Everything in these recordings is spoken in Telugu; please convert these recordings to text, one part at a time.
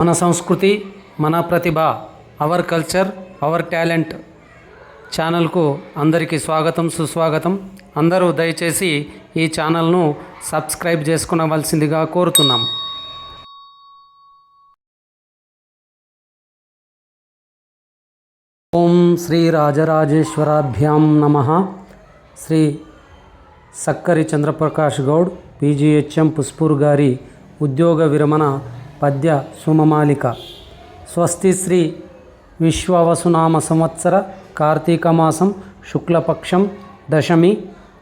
మన సంస్కృతి మన ప్రతిభ అవర్ కల్చర్ అవర్ టాలెంట్ ఛానల్కు అందరికీ స్వాగతం సుస్వాగతం. అందరూ దయచేసి ఈ ఛానల్ను సబ్స్క్రైబ్ చేసుకునవలసిందిగా కోరుతున్నాం. ఓం శ్రీ రాజరాజేశ్వరాభ్యాం నమ. శ్రీ సక్కరి చంద్రప్రకాష్ గౌడ్ పీజీహెచ్ఎం పుష్పూర్ గారి ఉద్యోగ విరమణ పద్య సుమమాలిక. స్వస్తి శ్రీ విశ్వవసునామ సంవత్సర కార్తీక మాసం శుక్లపక్షం దశమి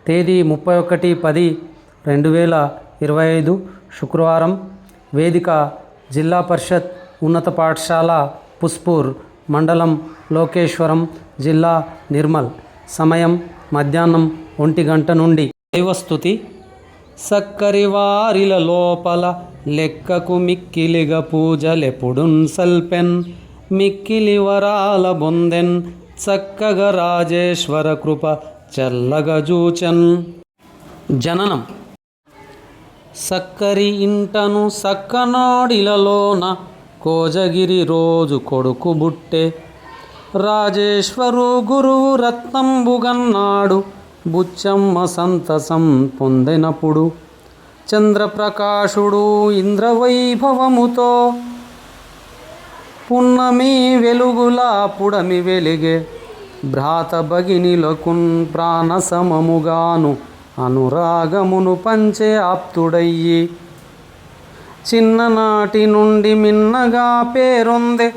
తేదీ ముప్పై ఒకటి పది రెండు వేల ఇరవై ఐదు శుక్రవారం. వేదిక జిల్లా పరిషత్ ఉన్నత పాఠశాల పుష్పూర్ మండలం లోకేశ్వరం జిల్లా నిర్మల్. సమయం మధ్యాహ్నం ఒంటి గంట నుండి. దైవస్థుతి సక్కరి వారిల లోపల లెక్కకు మిక్కిలిగ పూజలెపుడున్ సల్పెన్. మిక్కిలి వరాల బొందెన్ చక్కగా రాజేశ్వర కృప చల్లగ జూచన్. జననం. సక్కరి ఇంటను సక్కనాడిలలోన కోజగిరి రోజు కొడుకు బుట్టె. రాజేశ్వరు గురువు రత్నంబుగన్నాడు బుచ్చమ్మ సంతసం పొందినప్పుడు. చంద్రప్రకాశుడు ఇంద్రవైభవముతో పున్నమి వెలుగులా పుడమి వెలిగే భ్రాత భగినిలకున్ ప్రాణ సమముగాను అనురాగమును పంచే ఆప్తుడయ్యి. చిన్ననాటి నుండి మిన్నగా పేరొందే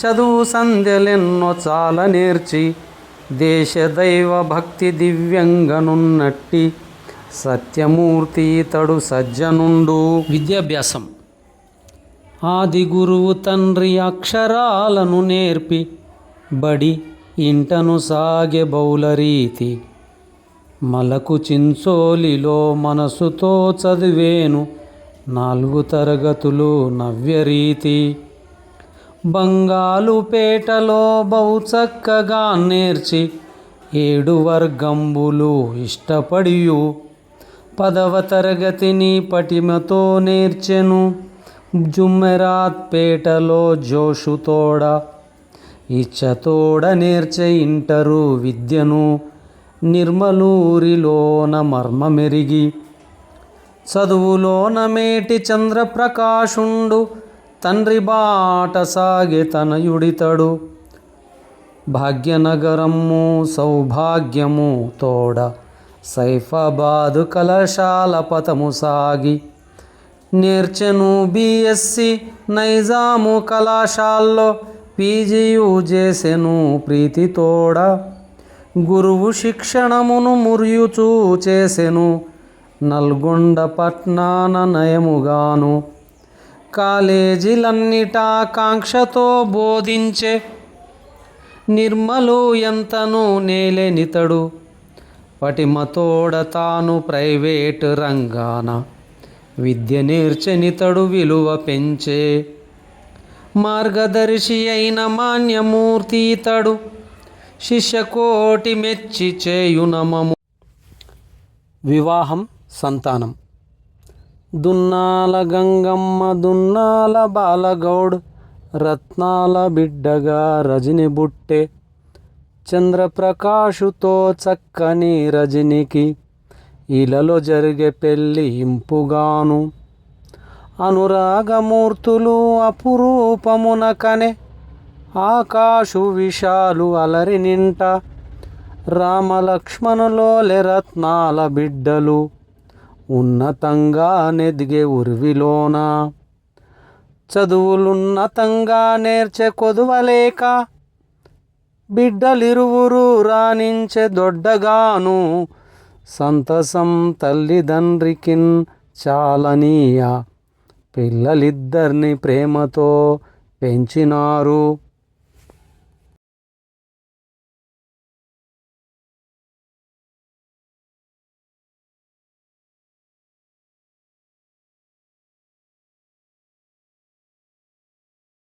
చదువు సంధ్యలెన్నో చాలా నేర్చి దేశ దైవ భక్తి దివ్యంగనున్నట్టి సత్యమూర్తి ఇతడు సజ్జనుండు. విద్యాభ్యాసం. ఆది గురువు తండ్రి అక్షరాలను నేర్పి బడి ఇంటను సాగే బౌలరీతి. మలకు చించోలిలో మనసుతో చదివేను నాలుగు తరగతులు నవ్యరీతి. బంగాలుపేటలో చక్కగా నేర్చి ఏడు వర్గంబులు ఇష్టపడియు. పదవ తరగతిని పటిమతో నేర్చెను. జుమ్మెరాత్ పేటలో జోషుతోడ ఇచ్చతోడ నేర్చే ఇంటరు విద్యను. నిర్మలూరిలోన మర్మమెరిగి. చదువులోన మేటి చంద్రప్రకాశుండు. తండ్రి బాట సాగే తనయుడితడు. భాగ్యనగరము సౌభాగ్యము తోడ. సైఫాబాదు కళాశాల పతము సాగి నేర్చెను బిఎస్సి నైజాము కళాశాలలో పీజీయు చేసెను ప్రీతితోడ గురువు శిక్షణమును మురియుచూ చేసెను నల్గొండ పట్నాన నయముగాను కాలేజీలన్నిటా కాంక్షతో బోధించే నిర్మలు ఎంతను నేలెనితడు. పటిమతోడ తాను ప్రైవేటు రంగాన. విద్య నేర్చనితడు విలువ పెంచే. మార్గదర్శి అయిన మాన్యమూర్తి తడు శిష్యకోటి మెచ్చి చేయునమము వివాహం సంతానం. దున్నాల గంగమ్మ దున్నాల బాలగౌడ్ రత్నాల బిడ్డగా రజని బుట్టే. చంద్రప్రకాశుతో చక్కని రజనికి ఇలలో జరిగే పెళ్ళి ఇంపుగాను. అనురాగమూర్తులు అపురూపమున కనే ఆకాశు విశాలు అలరి నింట రామలక్ష్మణులోలె రత్నాల బిడ్డలు ఉన్నతంగా నెదిగే ఉర్విలోన. చదువులున్నతంగా నేర్చే కొదువలేక బిడ్డలిరువురు రాణించే దొడ్డగాను సంతసం తల్లిదండ్రికిన్ చాలనీయ. పిల్లలిద్దరిని ప్రేమతో పెంచినారు.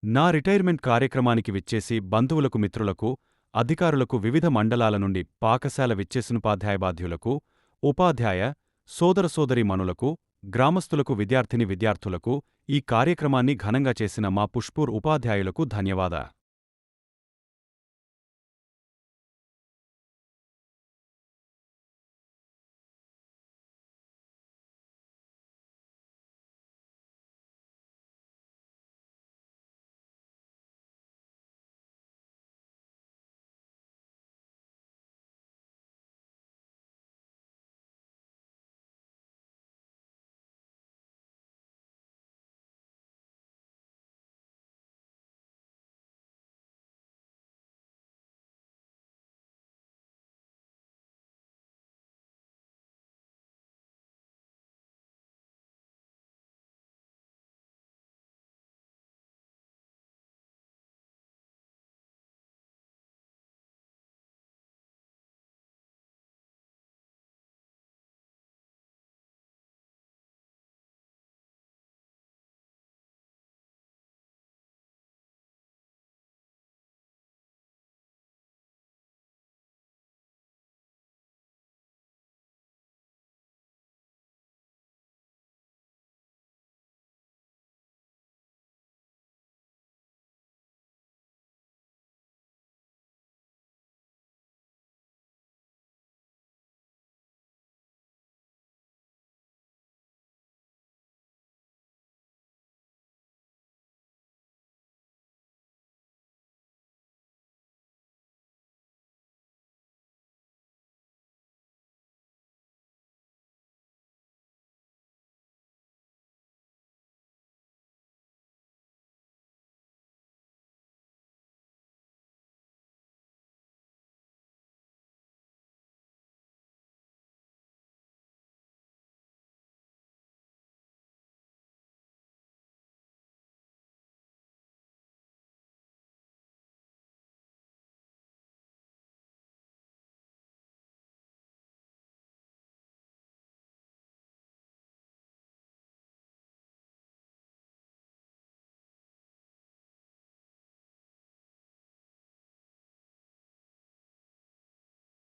నా రిటైర్మెంట్ కార్యక్రమానికి విచ్చేసి బంధువులకు మిత్రులకు అధికారులకు వివిధ మండలాల నుండి పాకశాల విచ్చేసినుపాధ్యాయ బాధ్యులకు ఉపాధ్యాయ సోదరసోదరీమణులకు గ్రామస్థులకు విద్యార్థిని విద్యార్థులకు ఈ కార్యక్రమాన్ని ఘనంగా చేసిన మా పుష్పూర్ ఉపాధ్యాయులకు ధన్యవాద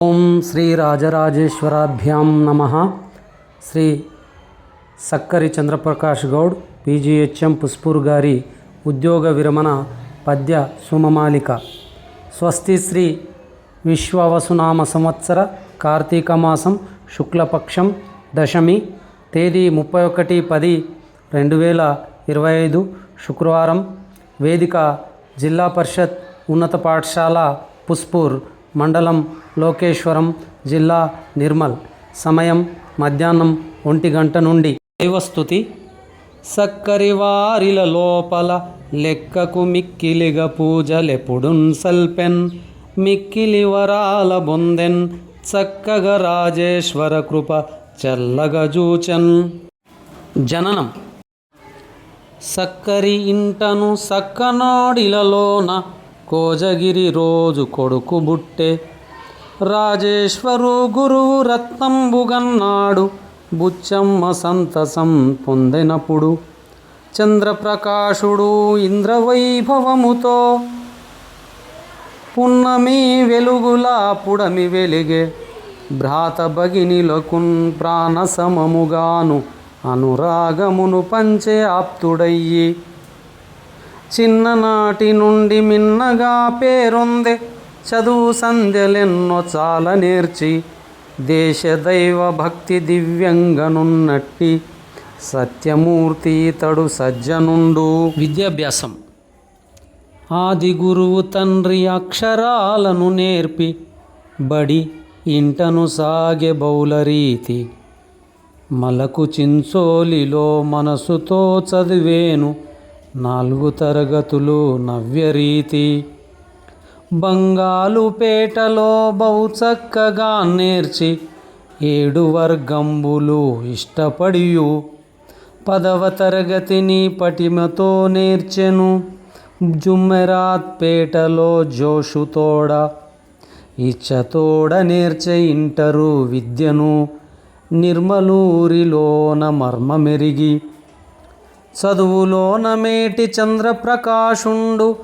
ఓం శ్రీ రాజరాజేశ్వరాభ్యాం నమ. శ్రీ సక్కరి చంద్రప్రకాష్ గౌడ్ పీజీహెచ్ఎం పుష్పూర్ గారి ఉద్యోగ విరమణ పద్య సుమమాలిక. స్వస్తి శ్రీ విశ్వవసునామ సంవత్సర కార్తీక మాసం శుక్లపక్షం దశమి తేదీ ముప్పై ఒకటి పది రెండు వేల ఇరవై ఐదు శుక్రవారం. వేదిక జిల్లా పరిషత్ ఉన్నత పాఠశాల పుష్పూర్. మండలం లోకేశ్వరం జిల్లా నిర్మల్. సమయం మధ్యాహ్నం ఒంటి గంట నుండి. దైవస్థుతి. సక్కరి వారిల లోపల లెక్కకు మిక్కిలిగ పూజలెపుడున్ సల్పెన్. మిక్కిలి వరాల బొందెన్ చక్కగా రాజేశ్వర కృప చల్లగా జూచన్. జననం. సక్కరి ఇంటను సక్కనాడిలలోన కోజగిరి రోజు కొడుకు బుట్టే. రాజేశ్వరు గురువు రత్నంబుగన్నాడు బుచ్చమ్మ సంతసం పొందినప్పుడు. చంద్రప్రకాశుడు ఇంద్రవైభవముతో పున్నమి వెలుగులా పుడమి వెలిగే భ్రాత భగినిలకున్ ప్రాణ సమముగాను అనురాగమును పంచే ఆప్తుడయ్యి. చిన్ననాటి నుండి మిన్నగా పేరొందే. చదువు సంధ్యలెన్నో చాలా నేర్చి దేశ దైవ భక్తి దివ్యంగనున్నట్టి సత్యమూర్తి ఇతడు సజ్జనుండు. విద్యాభ్యాసం. ఆది గురువు తండ్రి అక్షరాలను నేర్పి బడి ఇంటను సాగే బౌలరీతి. మలకు చించోలిలో మనసుతో చదివేను నాలుగు తరగతులు నవ్యరీతి. బంగాలుపేటలో చక్కగా నేర్చి ఏడు వర్గంబులు ఇష్టపడియు. పదవ తరగతిని పటిమతో నేర్చెను. జుమ్మెరాత్ పేటలో జోషుతోడ ఇచ్చతోడ నేర్చే ఇంటరు విద్యను. నిర్మలూరిలోన మర్మమెరిగి. చదువులోనమేటి చంద్రప్రకాశుండు?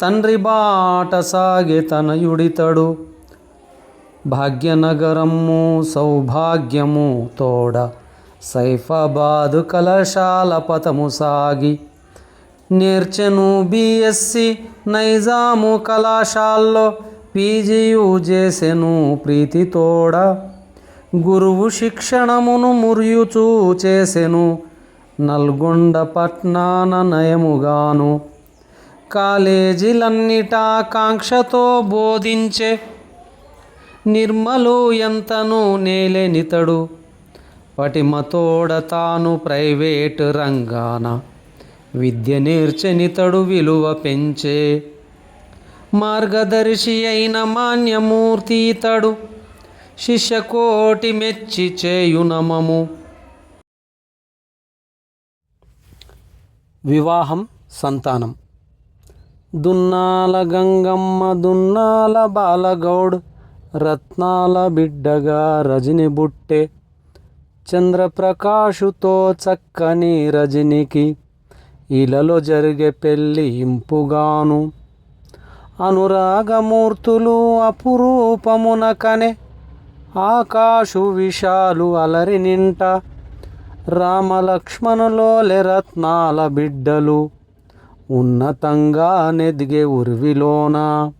తండ్రి బాట సాగి తనయుడితడు. భాగ్యనగరము సౌభాగ్యము తోడ సైఫాబాదు కళాశాల పతము సాగి నేర్చెను బిఎస్సి నైజాము కళాశాలలో పీజీయు చేసెను ప్రీతితోడ గురువు శిక్షణమును మురియుచూ చేసెను నల్గొండ పట్నాన నయముగాను. కాలేజీలన్నిటా కాంక్షతో బోధించే. నిర్మలు ఎంతను నేలెనితడు. పటిమతోడ తాను ప్రైవేటు రంగాన విద్య నేర్చెనితడు విలువ పెంచే. మార్గదర్శి అయిన మాన్యమూర్తి ఇతడు. శిష్యకోటి మెచ్చి చేయునమము. వివాహం సంతానం. దున్నాల గంగమ్మ దున్నాల బాలగౌడ్ రత్నాల బిడ్డగా రజని బుట్టె. చంద్రప్రకాశుతో చక్కని రజనికి ఇలలో జరిగే పెళ్ళి ఇంపుగాను. అనురాగమూర్తులు అపురూపమునకనే ఆకాశు విశాలు అలరి నింట రామలక్ష్మణులోలె రత్నాల బిడ్డలు ఉన్నతంగా నెదిగే ఉరివిలోన.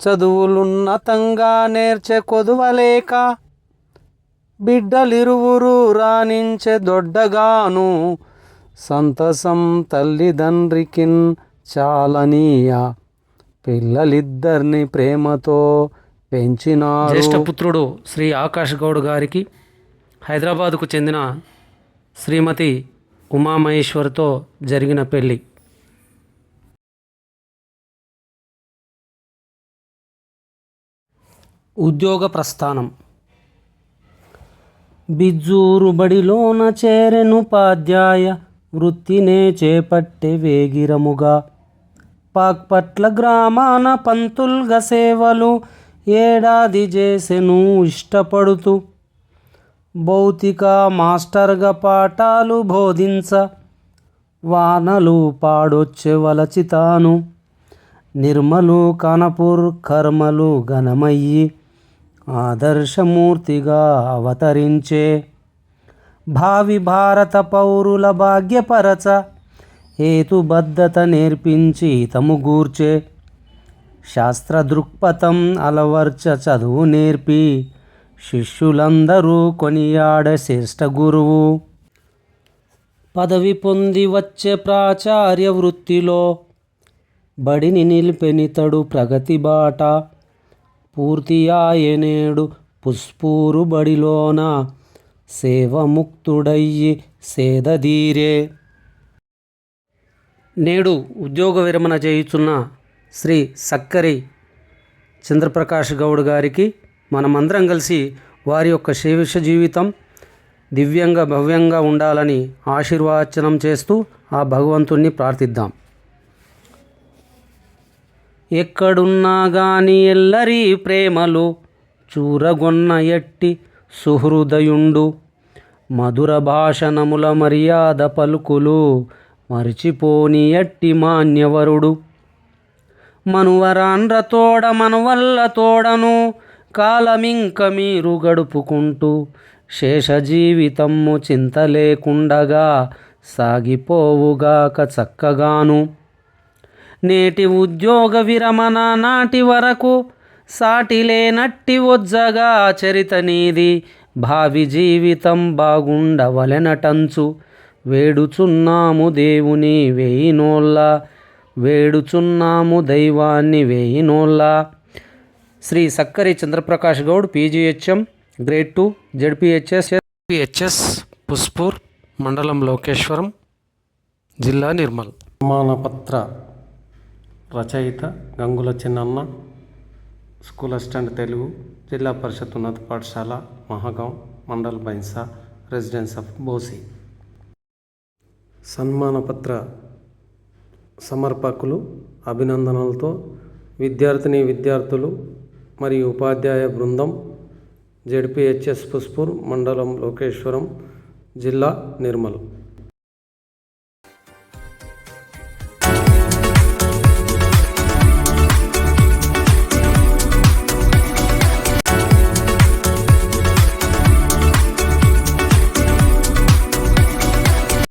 చదువులున్నతంగా నేర్చే కొదువలేక బిడ్డలిరువురు రాణించే దొడ్డగాను సంతసం తల్లిదండ్రికిన్ చాలనీయ పిల్లలిద్దరిని ప్రేమతో పెంచినారు. జ్యేష్ఠపుత్రుడు శ్రీ ఆకాష్ గౌడ్ గారికి హైదరాబాదుకు చెందిన శ్రీమతి ఉమామహేశ్వర్తో జరిగిన పెళ్ళి. ఉద్యోగ ప్రస్థానం. బిజ్జూరు బడిలోన చేరెనుపాధ్యాయ వృత్తినే చేపట్టే వేగిరముగా. పాక్పట్ల గ్రామాన పంతుల్గ సేవలు ఏడాది చేసెను ఇష్టపడుతూ భౌతిక మాస్టర్గా పాఠాలు బోధించ. వానలు పాడొచ్చే వలచితాను. నిర్మలు కనపూర్ కర్మలు ఘనమయ్యి ఆదర్శమూర్తిగా అవతరించే. భావి భారత పౌరుల భాగ్యపరచ హేతుబద్ధత నేర్పించి తము గూర్చే. శాస్త్ర దృక్పథం అలవర్చ చదువు నేర్పి శిష్యులందరూ కొనియాడ శ్రేష్ఠ గురువు. పదవి పొంది వచ్చే ప్రాచార్య వృత్తిలో బడిని నిలిపెనితడు ప్రగతి బాట. పూర్తి ఆయనేడు పుష్పూరు బడిలోన సేవముక్తుడయ్యి సేదదీరే నేడు ఉద్యోగ విరమణ చేయుచున్న శ్రీ సక్కరి చంద్రప్రకాష్ గౌడ్ గారికి మనమందరం కలిసి వారి యొక్క శేవిష జీవితం దివ్యంగా భవ్యంగా ఉండాలని ఆశీర్వాచనం చేస్తూ ఆ భగవంతుణ్ణి ప్రార్థిద్దాం. ఎక్కడున్నా గాని ఎల్లరి ప్రేమలు చూరగొన్న ఎట్టి సుహృదయుండు మధుర భాషణముల మర్యాద పలుకులు మరిచిపోని ఎట్టి మాన్యవరుడు. మనువరాన్ర తోడ మనవల్ల తోడను కాలమింక మీరు గడుపుకుంటూ శేష జీవితము చింత లేకుండగా సాగిపోవుగాక చక్కగాను. నేటి ఉద్యోగ విరమణ నాటి వరకు సాటిలేనట్టి వజ్జగా చరిత నీది భావి జీవితం బాగుండవలెనటంచు. వేడుచున్నాము దేవుని వేయినోళ్ళ వేడుచున్నాము దైవాన్ని వేయినోళ్ళ. Shri Sakkari Chandraprakash Goud PGHM grade two ZPHS PHS Pushpur మండలం లోకేశ్వరం జిల్లా నిర్మల్. ప్రమాణపత్ర రచయిత గంగుల చిన్నన్న స్కూల్ అసిస్టెంట్ తెలుగు జిల్లా పరిషత్ ఉన్నత పాఠశాల మహాగాం మండల్ బైన్సా రెసిడెన్స్ ఆఫ్ బోసి. సన్మానపత్ర సమర్పకులు అభినందనలతో విద్యార్థిని విద్యార్థులు మరియు ఉపాధ్యాయ బృందం జెడ్పిహెచ్ఎస్ పుష్పూర్ మండలం లోకేశ్వరం జిల్లా నిర్మల్.